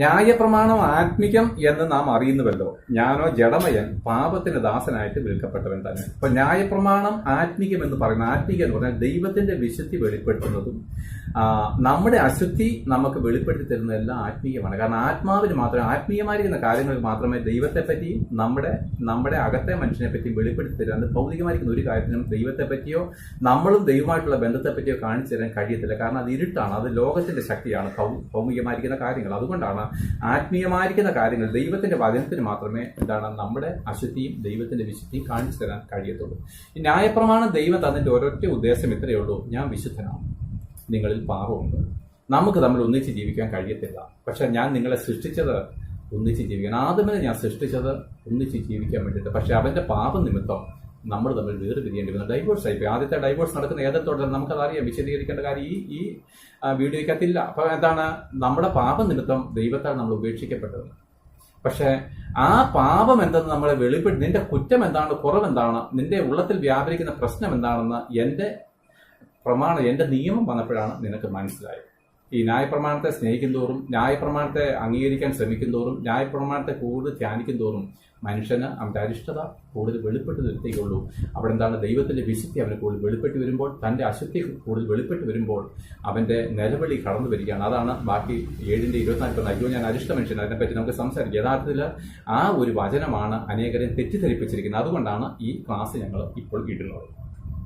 ന്യായപ്രമാണം ആത്മികം എന്ന് നാം അറിയുന്നുവല്ലോ. ഞാനോ ജഡമയൻ പാപത്തിന്റെ ദാസനായിട്ട് വിൽക്കപ്പെട്ടവൻ തന്നെ. അപ്പൊ ന്യായപ്രമാണം ആത്മികം എന്ന് പറയുന്ന ആത്മികം എന്ന് പറഞ്ഞാൽ ദൈവത്തിന്റെ വിശുദ്ധി വെളിപ്പെടുത്തുന്നതും നമ്മുടെ അശുദ്ധി നമുക്ക് വെളിപ്പെടുത്തി തരുന്നതെല്ലാം ആത്മീയമാണ്. കാരണം ആത്മാവിന് മാത്രം ആത്മീയമായിരിക്കുന്ന കാര്യങ്ങൾക്ക് മാത്രമേ ദൈവത്തെ പറ്റിയും നമ്മുടെ നമ്മുടെ അകത്തെ മനുഷ്യനെ പറ്റിയും വെളിപ്പെടുത്തി തരാൻ ഭൗതികമായിരിക്കുന്ന ഒരു കാര്യത്തിനും ദൈവത്തെ പറ്റിയോ നമ്മളും ദൈവമായിട്ടുള്ള ബന്ധത്തെ പറ്റിയോ കാണിച്ചു തരാൻ കഴിയത്തില്ല. കാരണം അത് ഇരുട്ടാണ് അത് ലോകത്തിന്റെ ശക്തിയാണ് ഭൗമികമായിരിക്കുന്ന കാര്യങ്ങൾ. അതുകൊണ്ടാണ് ആത്മീയമായിരിക്കുന്ന കാര്യങ്ങൾ ദൈവത്തിന്റെ വചനത്തിന് മാത്രമേ എന്താണ് നമ്മുടെ അശുദ്ധിയും ദൈവത്തിന്റെ വിശുദ്ധിയും കാണിച്ചു തരാൻ കഴിയത്തുള്ളൂ. ഈ ന്യായപ്രമാണം ദൈവം തന്നിട്ട് ഒരൊറ്റ ഉദ്ദേശം ഇത്രയേ ഉള്ളൂ. ഞാൻ വിശുദ്ധനാണ്. നിങ്ങളിൽ പാപമുണ്ട്. നമുക്ക് തമ്മിൽ ഒന്നിച്ച് ജീവിക്കാൻ കഴിയത്തില്ല. പക്ഷെ ഞാൻ നിങ്ങളെ സൃഷ്ടിച്ചത് ഒന്നിച്ച് ജീവിക്കാൻ. ആദ്യമേ ഞാൻ സൃഷ്ടിച്ചത് ഒന്നിച്ച് ജീവിക്കാൻ വേണ്ടിയിട്ട്. പക്ഷെ അവന്റെ പാപ നിമിത്തം നമ്മൾ തമ്മിൽ വേർപിരിയേണ്ടി വന്നു. ഡൈവോഴ്സ് ആയിപ്പോയി ആദ്യത്തെ ഡൈവോഴ്സ് നടക്കുന്ന ഏതത്തോടെ നമുക്കത് അറിയാം. വിശദീകരിക്കേണ്ട കാര്യം ഈ ഈ വീഡിയോയ്ക്കകത്തില്ല. അപ്പൊ എന്താണ്? നമ്മുടെ പാപം നിമിത്തം ദൈവത്താൽ നമ്മൾ ഉപേക്ഷിക്കപ്പെട്ടത്. പക്ഷേ ആ പാപം എന്തെന്ന് നമ്മളെ വെളിപ്പെടുത്തി നിന്റെ കുറ്റം എന്താണ്? കുറവെന്താണ്? നിന്റെ ഉള്ളത്തിൽ വ്യാപരിക്കുന്ന പ്രശ്നം എന്താണെന്ന് എന്റെ പ്രമാണം എന്റെ നിയമം വന്നപ്പോഴാണ് നിനക്ക് മനസ്സിലായത്. ഈ ന്യായപ്രമാണത്തെ സ്നേഹിക്കും തോറും ന്യായപ്രമാണത്തെ അംഗീകരിക്കാൻ ശ്രമിക്കും തോറും ന്യായപ്രമാണത്തെ കൂടുതൽ ധ്യാനിക്കും തോറും മനുഷ്യന് അവന്റെ അരിഷ്ടത കൂടുതൽ വെളിപ്പെട്ട് നിർത്തിയുള്ളൂ അവിടെ എന്താണ് ദൈവത്തിന്റെ വിശുദ്ധി അവന് കൂടുതൽ വെളിപ്പെട്ട് വരുമ്പോൾ തന്റെ അശുദ്ധി കൂടുതൽ വെളിപ്പെട്ട് വരുമ്പോൾ അവന്റെ നിലവിളി കടന്നു വരികയാണ്. അതാണ് ബാക്കി ഏഴിന്റെ ഇരുപത്തിനാല് പറഞ്ഞത് അയ്യോ ഞാൻ അരിഷ്ട മനുഷ്യൻ അതിനെപ്പറ്റി നമുക്ക് സംസാരിക്കാം. യഥാർത്ഥത്തിൽ ആ ഒരു വചനമാണ് അനേകരെ തെറ്റിദ്ധരിപ്പിച്ചിരിക്കുന്നത്. അതുകൊണ്ടാണ് ഈ ക്ലാസ് ഞങ്ങൾ ഇപ്പോൾ ഇടുന്നത്.